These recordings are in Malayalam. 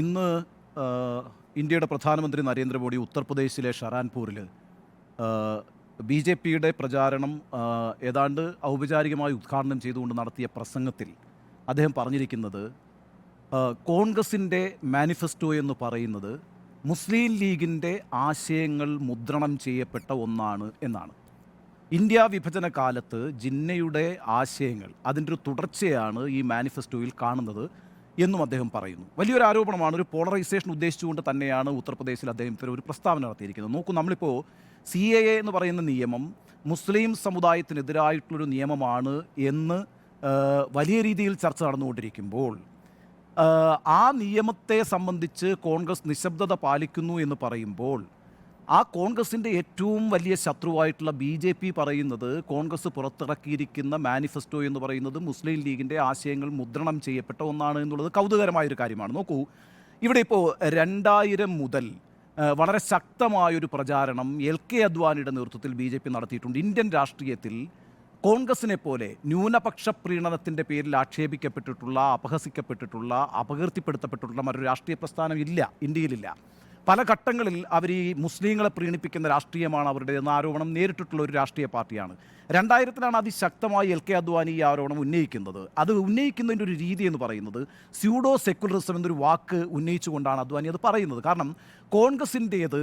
ഇന്ന് ഇന്ത്യയുടെ പ്രധാനമന്ത്രി നരേന്ദ്രമോദി ഉത്തർപ്രദേശിലെ ഷറാൻപൂരിൽ ബി ജെ പിയുടെ പ്രചാരണം ഏതാണ്ട് ഔപചാരികമായി ഉദ്ഘാടനം ചെയ്തുകൊണ്ട് നടത്തിയ പ്രസംഗത്തിൽ അദ്ദേഹം പറഞ്ഞിരിക്കുന്നത് കോൺഗ്രസിന്റെ മാനിഫെസ്റ്റോ എന്ന് പറയുന്നത് മുസ്ലിം ലീഗിന്റെ ആശയങ്ങൾ മുദ്രണം ചെയ്യപ്പെട്ട ഒന്നാണ് എന്നാണ്. ഇന്ത്യ വിഭജന കാലത്ത് ജിന്നയുടെ ആശയങ്ങൾ അതിന്റെ ഒരു തുടർച്ചയാണ് ഈ മാനിഫെസ്റ്റോയിൽ കാണുന്നത്. എന്നും അദ്ദേഹം പറയുന്നു. വലിയൊരു ആരോപണമാണ് ഒരു പോളറൈസേഷൻ ഉദ്ദേശിച്ചുകൊണ്ട് തന്നെയാണ് ഉത്തർപ്രദേശിൽ അദ്ദേഹം ഇത്തരം ഒരു പ്രസ്താവന നടത്തിയിരിക്കുന്നത്. നോക്കൂ നമ്മളിപ്പോൾ സി എ എ എന്ന് പറയുന്ന നിയമം മുസ്ലിം സമുദായത്തിനെതിരായിട്ടുള്ളൊരു നിയമമാണ് എന്ന് വലിയ രീതിയിൽ ചർച്ച നടന്നുകൊണ്ടിരിക്കുമ്പോൾ ആ, നിയമത്തെ സംബന്ധിച്ച് കോൺഗ്രസ് നിശബ്ദത പാലിക്കുന്നു എന്ന് പറയുമ്പോൾ ആ കോൺഗ്രസിന്റെ ഏറ്റവും വലിയ ശത്രുവായിട്ടുള്ള ബി ജെ പി പറയുന്നത് കോൺഗ്രസ് പുറത്തിറക്കിയിരിക്കുന്ന മാനിഫെസ്റ്റോ എന്ന് പറയുന്നത് മുസ്ലിം ലീഗിന്റെ ആശയങ്ങൾ മുദ്രണം ചെയ്യപ്പെട്ട ഒന്നാണ് എന്നുള്ളത് കൗതുകരമായൊരു കാര്യമാണ്. നോക്കൂ ഇവിടെ ഇപ്പോൾ രണ്ടായിരം മുതൽ വളരെ ശക്തമായൊരു പ്രചാരണം എൽ കെ അദ്വാനിയുടെ നേതൃത്വത്തിൽ ബി ജെ പി നടത്തിയിട്ടുണ്ട്. ഇന്ത്യൻ രാഷ്ട്രീയത്തിൽ കോൺഗ്രസിനെ പോലെ ന്യൂനപക്ഷ പ്രീണനത്തിന്റെ പേരിൽ ആക്ഷേപിക്കപ്പെട്ടിട്ടുള്ള അപഹസിക്കപ്പെട്ടിട്ടുള്ള അപകീർത്തിപ്പെടുത്തപ്പെട്ടിട്ടുള്ള മറ്റൊരു രാഷ്ട്രീയ പ്രസ്ഥാനം ഇല്ല ഇന്ത്യയിലില്ല. പല ഘട്ടങ്ങളിൽ അവർ ഈ മുസ്ലിങ്ങളെ പ്രീണിപ്പിക്കുന്ന രാഷ്ട്രീയമാണ് അവരുടെ എന്ന ആരോപണം നേരിട്ടിട്ടുള്ള ഒരു രാഷ്ട്രീയ പാർട്ടിയാണ്. രണ്ടായിരത്തിലാണ് അതിശക്തമായി എൽ കെ അദ്വാനി ഈ ആരോപണം ഉന്നയിക്കുന്നത്. അത് ഉന്നയിക്കുന്നതിന്റെ ഒരു രീതി എന്ന് പറയുന്നത് സ്യൂഡോ സെക്യുലറിസം എന്നൊരു വാക്ക് ഉന്നയിച്ചുകൊണ്ടാണ് അദ്വാനി അത് പറയുന്നത്. കാരണം കോൺഗ്രസിന്റേത്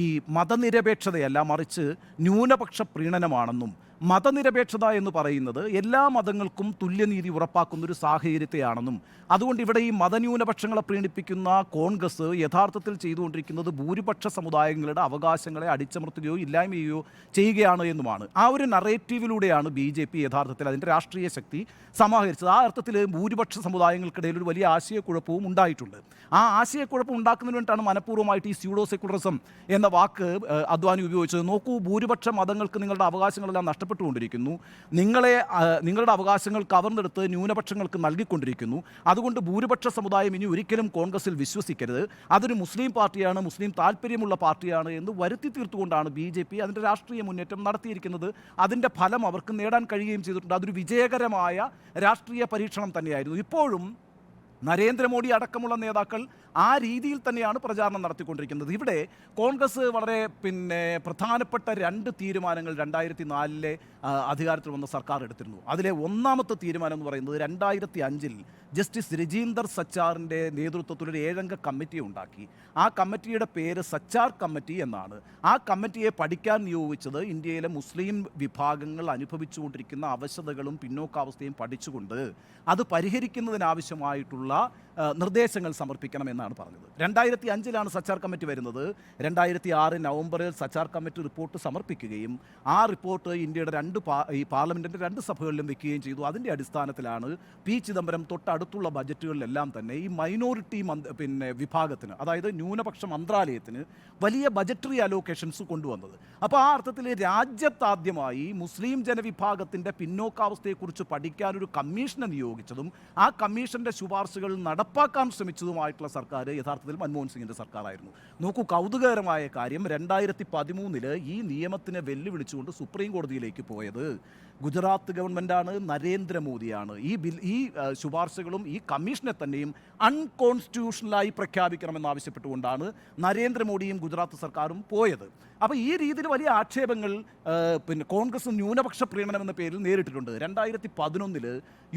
ഈ മതനിരപേക്ഷതയല്ല മറിച്ച് ന്യൂനപക്ഷ പ്രീണനമാണെന്നും. മതനിരപേക്ഷത എന്ന് പറയുന്നത് എല്ലാ മതങ്ങൾക്കും തുല്യനീതി ഉറപ്പാക്കുന്ന ഒരു സാഹചര്യത്തെയാണെന്നും. അതുകൊണ്ട് ഇവിടെ ഈ മതന്യൂനപക്ഷങ്ങളെ പ്രീണിപ്പിക്കുന്ന കോൺഗ്രസ് യഥാർത്ഥത്തിൽ ചെയ്തുകൊണ്ടിരിക്കുന്നത് ഭൂരിപക്ഷ സമുദായങ്ങളുടെ അവകാശങ്ങളെ അടിച്ചമർത്തുകയോ ഇല്ലായ്മയോ ചെയ്യുകയാണ് എന്നുമാണ്. ആ ഒരു നറേറ്റീവിലൂടെയാണ് ബി ജെ പി യഥാർത്ഥത്തിൽ അതിന്റെ രാഷ്ട്രീയ ശക്തി സമാഹരിച്ചത്. ആ അർത്ഥത്തിൽ ഭൂരിപക്ഷ സമുദായങ്ങൾക്കിടയിൽ ഒരു വലിയ ആശയക്കുഴപ്പവും ഉണ്ടായിട്ടുണ്ട്. ആ ആശയക്കുഴപ്പം ഉണ്ടാക്കുന്നതിന് വേണ്ടിയിട്ടാണ് മനഃപൂർവമായിട്ട് ഈ സ്യൂഡോ സെക്കുലറിസം എന്ന വാക്ക് അദ്വാനി ഉപയോഗിച്ചത് നോക്കൂ ഭൂരിപക്ഷ മതങ്ങൾക്ക് നിങ്ങളുടെ അവകാശങ്ങളെല്ലാം നഷ്ടപ്പെട്ടുകൊണ്ടിരിക്കുന്നു. നിങ്ങളെ നിങ്ങളുടെ അവകാശങ്ങൾ കവർന്നെടുത്ത് ന്യൂനപക്ഷങ്ങൾക്ക് നൽകിക്കൊണ്ടിരിക്കുന്നു. അതുകൊണ്ട് ഭൂരിപക്ഷ സമുദായം ഇനി ഒരിക്കലും കോൺഗ്രസിൽ വിശ്വസിക്കരുത്. അതൊരു മുസ്ലിം പാർട്ടിയാണ് മുസ്ലിം താല്പര്യമുള്ള പാർട്ടിയാണ് എന്ന് വരുത്തി തീർത്തുകൊണ്ടാണ് ബി ജെ പി അതിന്റെ രാഷ്ട്രീയ മുന്നേറ്റം നടത്തിയിരിക്കുന്നത്. അതിന്റെ ഫലം അവർക്ക് നേടാൻ കഴിയുകയും ചെയ്തിട്ടുണ്ട്. അതൊരു വിജയകരമായ രാഷ്ട്രീയ പരീക്ഷണം തന്നെയായിരുന്നു. ഇപ്പോഴും നരേന്ദ്രമോദി അടക്കമുള്ള നേതാക്കൾ ആ രീതിയിൽ തന്നെയാണ് പ്രചാരണം നടത്തിക്കൊണ്ടിരിക്കുന്നത്. ഇവിടെ കോൺഗ്രസ് വളരെ പിന്നെ പ്രധാനപ്പെട്ട രണ്ട് തീരുമാനങ്ങൾ രണ്ടായിരത്തി നാലിലെ അധികാരത്തിൽ വന്ന സർക്കാർ എടുത്തിരുന്നു. അതിലെ ഒന്നാമത്തെ തീരുമാനം എന്ന് പറയുന്നത് രണ്ടായിരത്തി അഞ്ചിൽ ജസ്റ്റിസ് രജീന്ദർ സച്ചാറിന്റെ നേതൃത്വത്തിൽ ഒരു ഏഴംഗ കമ്മിറ്റി ഉണ്ടാക്കി. ആ കമ്മിറ്റിയുടെ പേര് സച്ചാർ കമ്മിറ്റി എന്നാണ്. ആ കമ്മിറ്റിയെ പഠിക്കാൻ നിയോഗിച്ചത് ഇന്ത്യയിലെ മുസ്ലിം വിഭാഗങ്ങൾ അനുഭവിച്ചുകൊണ്ടിരിക്കുന്ന അവശതകളും പിന്നോക്കാവസ്ഥയും പഠിച്ചുകൊണ്ട് അത് പരിഹരിക്കുന്നതിനാവശ്യമായിട്ടുള്ള നിർദ്ദേശങ്ങൾ നിർദ്ദേശങ്ങൾ സമർപ്പിക്കണമെന്നാണ് പറഞ്ഞത്. രണ്ടായിരത്തി അഞ്ചിലാണ് സച്ചാർ കമ്മിറ്റി വരുന്നത്. രണ്ടായിരത്തി ആറ് നവംബറിൽ സച്ചാർ കമ്മിറ്റി റിപ്പോർട്ട് സമർപ്പിക്കുകയും ആ റിപ്പോർട്ട് ഇന്ത്യയുടെ രണ്ട് ഈ പാർലമെന്റിന്റെ രണ്ട് സഭകളിലും വെക്കുകയും ചെയ്തു. അതിന്റെ അടിസ്ഥാനത്തിലാണ് പി ചിദംബരം തൊട്ടടുത്തുള്ള ബജറ്റുകളിലെല്ലാം തന്നെ ഈ മൈനോറിറ്റി മന്ത് പിന്നെ വിഭാഗത്തിന് അതായത് ന്യൂനപക്ഷ മന്ത്രാലയത്തിന് വലിയ ബജറ്ററി അലോക്കേഷൻസ് കൊണ്ടുവന്നത്. അപ്പോൾ ആ അർത്ഥത്തിൽ രാജ്യത്താദ്യമായി മുസ്ലിം ജനവിഭാഗത്തിന്റെ പിന്നോക്കാവസ്ഥയെക്കുറിച്ച് പഠിക്കാൻ ഒരു കമ്മീഷനെ നിയോഗിച്ചതും ആ കമ്മീഷന്റെ ശുപാർശകൾ നടപ്പാക്കാൻ ശ്രമിച്ചതുമായിട്ടുള്ള സർക്കാർ യഥാർത്ഥത്തിൽ മൻമോഹൻ സിംഗിന്റെ സർക്കാരായിരുന്നു. നോക്കൂ കൗതുകകരമായ കാര്യം രണ്ടായിരത്തി പതിമൂന്നിൽ ഈ നിയമത്തിനെ വെല്ലുവിളിച്ചുകൊണ്ട് സുപ്രീം കോടതിയിലേക്ക് പോയത് ഗുജറാത്ത് ഗവൺമെന്റാണ് നരേന്ദ്രമോദിയാണ്. ഈ ബിൽ ഈ ശുപാർശകളും ഈ കമ്മീഷനെ തന്നെയും അൺകോൺസ്റ്റിറ്റ്യൂഷണലായി പ്രഖ്യാപിക്കണമെന്ന് ആവശ്യപ്പെട്ടുകൊണ്ടാണ് നരേന്ദ്രമോദിയും ഗുജറാത്ത് സർക്കാരും പോയത്. അപ്പോൾ ഈ രീതിയിൽ വലിയ ആക്ഷേപങ്ങൾ പിന്നെ കോൺഗ്രസ് ന്യൂനപക്ഷ പ്രീണനം എന്ന പേരിൽ നേരിട്ടിട്ടുണ്ട്. രണ്ടായിരത്തി പതിനൊന്നിൽ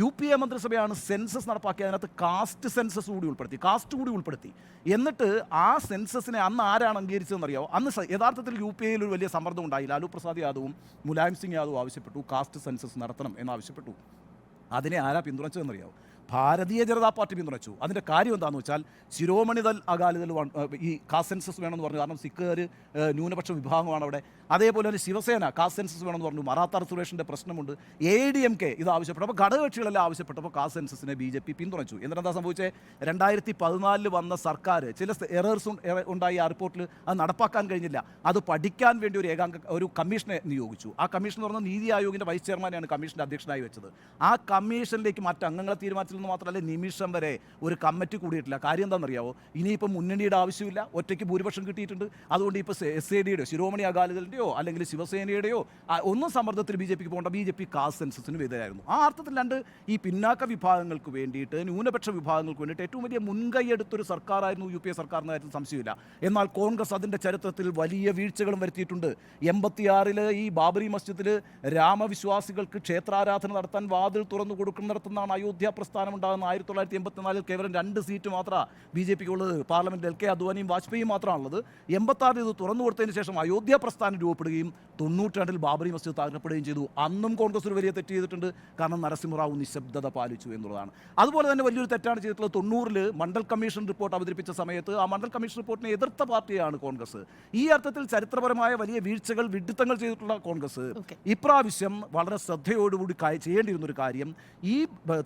യു പി എ മന്ത്രിസഭയാണ് സെൻസസ് നടപ്പാക്കിയത്. അതിനകത്ത് കാസ്റ്റ് സെൻസസ് കൂടി ഉൾപ്പെടുത്തി കാസ്റ്റ് കൂടി ഉൾപ്പെടുത്തി. എന്നിട്ട് ആ സെൻസസിനെ അന്ന് ആരാണ് അംഗീകരിച്ചതെന്നറിയാമോ അന്ന് യഥാർത്ഥത്തിൽ യു പി എയിൽ ഒരു വലിയ സമ്മർദ്ദം ഉണ്ടായി. ലാലു പ്രസാദ് യാദവും മുലായം സിംഗ് യാദവും ആവശ്യപ്പെട്ടു. കാസ്റ്റ് സെൻസസ് നടത്തണം എന്നാവശ്യപ്പെട്ടു. അതിനെ ആരാ പിന്തുണച്ചതെന്നറിയാമോ ഭാരതീയ ജനതാ പാർട്ടി പിന്തുണച്ചു. അതിന്റെ കാര്യം എന്താണെന്ന് വെച്ചാൽ ശിരോമണി അകാലിതൽ അകാലിദൾ വൺ- ഈ കാസെൻസസ് സെൻസസ് വേണമെന്ന് പറഞ്ഞു കാരണം സിഖുകാർ ന്യൂനപക്ഷ വിഭാഗമാണ് അവിടെ. അതേപോലെ തന്നെ ശിവസേന കാസ്റ്റ് സെൻസസ് വേണമെന്ന് പറഞ്ഞു മറാത്ത റിസർവേഷന്റെ പ്രശ്നമുണ്ട് എ ഡി എം കെ ഇത് ആവശ്യപ്പെട്ടു. അപ്പോൾ ഘടകകക്ഷികളെല്ലാം ആവശ്യപ്പെട്ടപ്പോൾ കാസ്റ്റ് സെൻസസിനെ ബി ജെ പി പിന്തുണച്ചു. എന്നിട്ട് എന്താ സംഭവിച്ചത് രണ്ടായിരത്തി പതിനാലിൽ വന്ന സർക്കാർ ചില എറേഴ്സ് ഉണ്ടായി ആ റിപ്പോർട്ടിൽ അത് നടപ്പാക്കാൻ കഴിഞ്ഞില്ല. അത് പഠിക്കാൻ വേണ്ടി ഒരു ഏകാംഗ ഒരു കമ്മീഷനെ നിയോഗിച്ചു. ആ കമ്മീഷൻ എന്ന് പറഞ്ഞാൽ നീതി ആയോഗിന്റെ വൈസ് ചെയർമാനെയാണ് കമ്മീഷന്റെ അധ്യക്ഷനായി വെച്ചത്. ആ കമ്മീഷനിലേക്ക് മറ്റ് അംഗങ്ങളെ തീരുമാനത്തിൽ ചെയ്തെന്ന് മാത്രമല്ല നിമിഷം വരെ ഒരു കമ്മിറ്റി കൂടിയിട്ടില്ല. കാര്യം എന്താണെന്നറിയാവോ? ഇനിയിപ്പോൾ മുന്നണിയുടെ ആവശ്യമില്ല. ഒറ്റയ്ക്ക് ഭൂരിപക്ഷം കിട്ടിയിട്ടുണ്ട്. അതുകൊണ്ട് ഇപ്പോൾ എസ് എ ഡിയുടെ ശിരോമണി അകാലിദളിന്റെയോ അല്ലെങ്കിൽ ശിവസേനയുടെയോ ഒന്നും സമ്മർദ്ദത്തിൽ ബി ജെ പിക്ക് പോകേണ്ട. ബി ജെ പി കാസ്റ്റ് സെൻസസിന് എതിരായിരുന്നു ആ അർത്ഥത്തിൽ രണ്ട് ഈ പിന്നാക്ക വിഭാഗങ്ങൾക്ക് വേണ്ടിയിട്ട് ന്യൂനപക്ഷ വിഭാഗങ്ങൾക്ക് വേണ്ടിയിട്ട് ഏറ്റവും വലിയ മുൻകൈ എടുത്തൊരു സർക്കാരായിരുന്നു യു പി എ സർക്കാർ എന്ന കാര്യത്തിൽ സംശയമില്ല. എന്നാൽ കോൺഗ്രസ് അതിന്റെ ചരിത്രത്തിൽ വലിയ വീഴ്ചകളും വരുത്തിയിട്ടുണ്ട്. എൺപത്തിയാറിൽ ഈ ബാബറി മസ്ജിദിൽ രാമവിശ്വാസികൾക്ക് ക്ഷേത്രാരാധന നടത്താൻ വാതിൽ തുറന്നു കൊടുക്കുന്ന കൊടുക്കുന്നിടത്തുനിന്നാണ് അയോധ്യ പ്രസ്ഥാനം ഉണ്ടാകുന്ന ആയിരത്തി തൊള്ളായിരത്തി എൺപത്തിനാലിൽ കേവലം രണ്ട് സീറ്റ് മാത്രമാണ് ബി ജെ പിക്ക് ഉള്ളത്. പാർലമെന്റിൽ എൽ കെ അദ്വാനിയും വാജ്പേയിയും മാത്രമാണുള്ളത് എൺപത്താറിൽ ഇത് തുറന്നു കൊടുത്തതിന് ശേഷം അയോധ്യ പ്രസ്ഥാനം രൂപപ്പെടുകയും തൊണ്ണൂറ്റാണ്ടിൽ ബാബറി മസ്ജിദ് തകർക്കപ്പെടുകയും ചെയ്തു. അന്നും കോൺഗ്രസ് ഒരു വലിയ തെറ്റ് ചെയ്തിട്ടുണ്ട്. കാരണം നരസിംഹറാവു നിശബ്ദത പാലിച്ചു എന്നുള്ളതാണ്. അതുപോലെ തന്നെ വലിയൊരു തെറ്റാണ് ചെയ്തിട്ടുള്ളത് തൊണ്ണൂറിൽ മണ്ഡൽ കമ്മീഷൻ റിപ്പോർട്ട് അവതരിപ്പിച്ച സമയത്ത് ആ മണ്ഡൽ കമ്മീഷൻ റിപ്പോർട്ടിനെ എതിർത്ത പാർട്ടിയാണ് കോൺഗ്രസ്. ഈ അർത്ഥത്തിൽ ചരിത്രപരമായ വലിയ വീഴ്ചകൾ വിഡിത്തങ്ങൾ ചെയ്തിട്ടുള്ള കോൺഗ്രസ്. ഇപ്രാവശ്യം വളരെ ശ്രദ്ധയോടുകൂടി ചെയ്യേണ്ടിയിരുന്ന ഒരു കാര്യം ഈ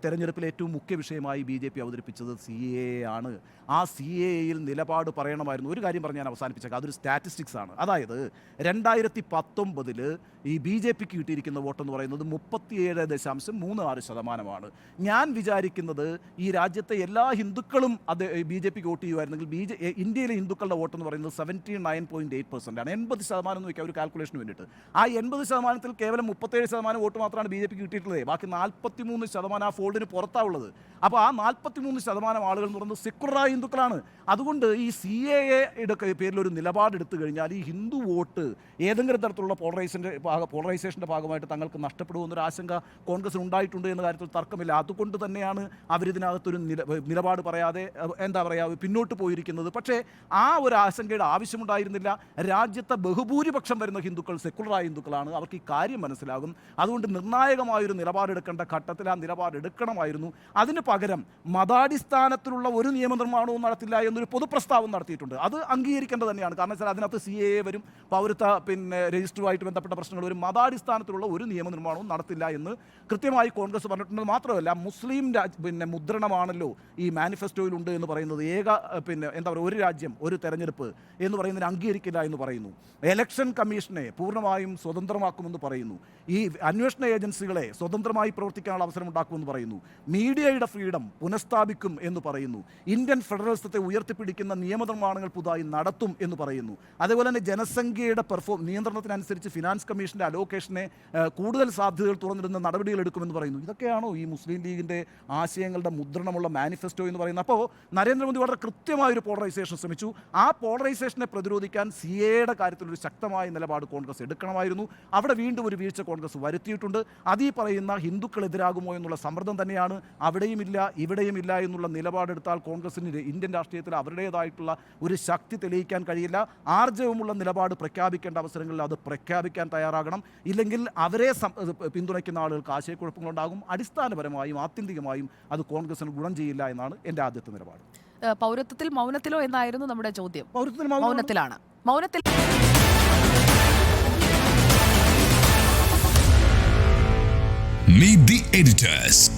തെരഞ്ഞെടുപ്പിൽ ഏറ്റവും മുഖ്യ വിഷയമായി ബി ജെ പി അവതരിപ്പിച്ചത് സി എ ആണ്. ആ സി എയിൽ നിലപാട് പറയണമായിരുന്നു. ഒരു കാര്യം പറഞ്ഞ് ഞാൻ അവസാനിപ്പിച്ചേക്കാം. അതൊരു സ്റ്റാറ്റിസ്റ്റിക്സ് ആണ് അതായത് രണ്ടായിരത്തി പത്തൊമ്പതിൽ ഈ ബി ജെ പിക്ക് കിട്ടിയിരിക്കുന്ന വോട്ടെന്ന് പറയുന്നത് മുപ്പത്തിയേഴ് ദശാംശം മൂന്ന് ആറ് ശതമാനമാണ്. ഞാൻ വിചാരിക്കുന്നത് ഈ രാജ്യത്തെ എല്ലാ ഹിന്ദുക്കളും അത് ബി ജെ പിക്ക് വോട്ട് ചെയ്യുമായിരുന്നെങ്കിൽ ബി ജെ ഇന്ത്യയിലെ ഹിന്ദുക്കളുടെ വോട്ടെന്ന് പറയുന്നത് seventy nine point eight percent ആണ്. എൺപത് ശതമാനം എന്ന് വയ്ക്കാം ഒരു കാൽക്കുലേഷന് വേണ്ടിയിട്ട്. ആ എൺപത് ശതമാനത്തിൽ കേവലം മുപ്പത്തേഴ് ശതമാനം വോട്ട് മാത്രമാണ് ബി ജെ പിക്ക് കിട്ടിയിട്ടുള്ളത്. ബാക്കി നാൽപ്പത്തി മൂന്ന് ശതമാനം ആ ഫോൾഡിന് പുറത്താവുള്ളത് അപ്പോൾ ആ നാൽപ്പത്തി മൂന്ന് ശതമാനം ആളുകൾ എന്ന് പറയുന്നത് സെക്കുലറായ ഹിന്ദുക്കളാണ്. അതുകൊണ്ട് ഈ സി എ എയുടെ പേരിൽ ഒരു നിലപാടെടുത്തു കഴിഞ്ഞാൽ ഈ ഹിന്ദു വോട്ട് ഏതെങ്കിലും തരത്തിലുള്ള പോളറൈസിന്റെ ഭാഗ പോളറൈസേഷന്റെ ഭാഗമായിട്ട് തങ്ങൾക്ക് നഷ്ടപ്പെടുമെന്നൊരു ആശങ്ക കോൺഗ്രസിന് ഉണ്ടായിട്ടുണ്ട് എന്ന കാര്യത്തിൽ തർക്കമില്ല. അതുകൊണ്ട് തന്നെയാണ് അവരിതിനകത്തൊരു നില നിലപാട് പറയാതെ എന്താ പറയുക പിന്നോട്ട് പോയിരിക്കുന്നത്. പക്ഷേ ആ ഒരു ആശങ്കയുടെ ആവശ്യമുണ്ടായിരുന്നില്ല. രാജ്യത്തെ ബഹുഭൂരിപക്ഷം വരുന്ന ഹിന്ദുക്കൾ സെക്കുലറായ ഹിന്ദുക്കളാണ്. അവർക്ക് ഈ കാര്യം മനസ്സിലാകും. അതുകൊണ്ട് നിർണായകമായൊരു നിലപാടെടുക്കേണ്ട ഘട്ടത്തിൽ ആ നിലപാടെടുക്കണമായിരുന്നു. അതിന് പകരം മതാടിസ്ഥാനത്തിലുള്ള ഒരു നിയമനിർമ്മാണവും നടത്തില്ല എന്നൊരു പൊതുപ്രസ്താവം നടത്തിയിട്ടുണ്ട്. അത് അംഗീകരിക്കേണ്ടത് തന്നെയാണ്. കാരണം വെച്ചാൽ അതിനകത്ത് സി എ വരും പൗരത്വ പിന്നെ രജിസ്റ്ററുമായിട്ട് ബന്ധപ്പെട്ട പ്രശ്നങ്ങൾ ഒരു മതാടിസ്ഥാനത്തിലുള്ള ഒരു നിയമനിർമ്മാണവും നടത്തില്ല എന്ന് കൃത്യമായി കോൺഗ്രസ് പറഞ്ഞിട്ടുണ്ടെന്ന് മാത്രമല്ല മുസ്ലിം രാജ് പിന്നെ മുദ്രണമാണല്ലോ ഈ മാനിഫെസ്റ്റോയിലുണ്ട് എന്ന് പറയുന്നത്. ഏക പിന്നെ എന്താ പറയുക ഒരു രാജ്യം ഒരു തെരഞ്ഞെടുപ്പ് എന്ന് പറയുന്നതിന് അംഗീകരിക്കില്ല എന്ന് പറയുന്നു. എലക്ഷൻ കമ്മീഷനെ പൂർണമായും സ്വതന്ത്രമാക്കുമെന്ന് പറയുന്നു. ഈ അന്വേഷണ ഏജൻസികളെ സ്വതന്ത്രമായി പ്രവർത്തിക്കാനുള്ള അവസരം ഉണ്ടാക്കുമെന്ന് പറയുന്നു. മീഡിയയുടെ ഫ്രീഡം പുനഃസ്ഥാപിക്കും എന്ന് പറയുന്നു. ഇന്ത്യൻ ഫെഡറലിസത്തെ ഉയർത്തിപ്പിടിക്കുന്ന നിയമനിർമ്മാണങ്ങൾ പുതുതായി നടത്തും എന്ന് പറയുന്നു. അതേപോലെ തന്നെ ജനസംഖ്യയുടെ പെർഫോം നിയന്ത്രണത്തിനനുസരിച്ച് ഫിനാൻസ് കമ്മീഷന്റെ അലോക്കേഷനെ കൂടുതൽ സാധ്യതകൾ തുറന്നിടുന്ന നടപടികൾ എടുക്കുമെന്ന് പറയുന്നു. ഇതൊക്കെയാണോ ഈ മുസ്ലിം ലീഗിന്റെ ആശയങ്ങളുടെ മുദ്രണമുള്ള മാനിഫെസ്റ്റോ എന്ന് പറയുന്നത്? അപ്പോൾ നരേന്ദ്രമോദി വളരെ കൃത്യമായ ഒരു പോളറൈസേഷൻ ശ്രമിച്ചു. ആ പോളറൈസേഷനെ പ്രതിരോധിക്കാൻ സി എയുടെ കാര്യത്തിലൊരു ശക്തമായ നിലപാട് കോൺഗ്രസ് എടുക്കണമായിരുന്നു. അവിടെ വീണ്ടും ഒരു വീഴ്ച കോൺഗ്രസ് വരുത്തിയിട്ടുണ്ട്. അതീ പറയുന്ന ഹിന്ദുക്കളെതിരാകുമോ എന്നുള്ള സമ്മർദ്ദം തന്നെയാണ് അവിടെയും ഇല്ല ഇവിടെയും ഇല്ല എന്നുള്ള നിലപാടെടുത്താൽ കോൺഗ്രസിന് ഇന്ത്യൻ രാഷ്ട്രീയത്തിൽ അവരുടേതായിട്ടുള്ള ഒരു ശക്തി തെളിയിക്കാൻ കഴിയില്ല. ആർജവമുള്ള നിലപാട് പ്രഖ്യാപിക്കേണ്ട അവസരങ്ങളിൽ അത് പ്രഖ്യാപിക്കാൻ തയ്യാറാകണം. ഇല്ലെങ്കിൽ അവരെ പിന്തുണയ്ക്കുന്ന ആളുകൾക്ക് ആശയക്കുഴപ്പങ്ങളുണ്ടാകും. അടിസ്ഥാനപരമായും ആത്യന്തികമായും അത് കോൺഗ്രസിന് ഗുണം ചെയ്യില്ല എന്നാണ് എന്റെ ആദ്യത്തെ നിലപാട്. പൗരത്വത്തിൽ മൗനത്തിലോ എന്നായിരുന്നു നമ്മുടെ ചോദ്യം. പൗരത്വത്തിൽ മൗനം- മൗനത്തിലാണ്. മൗനത്തിൽ Meet the editors.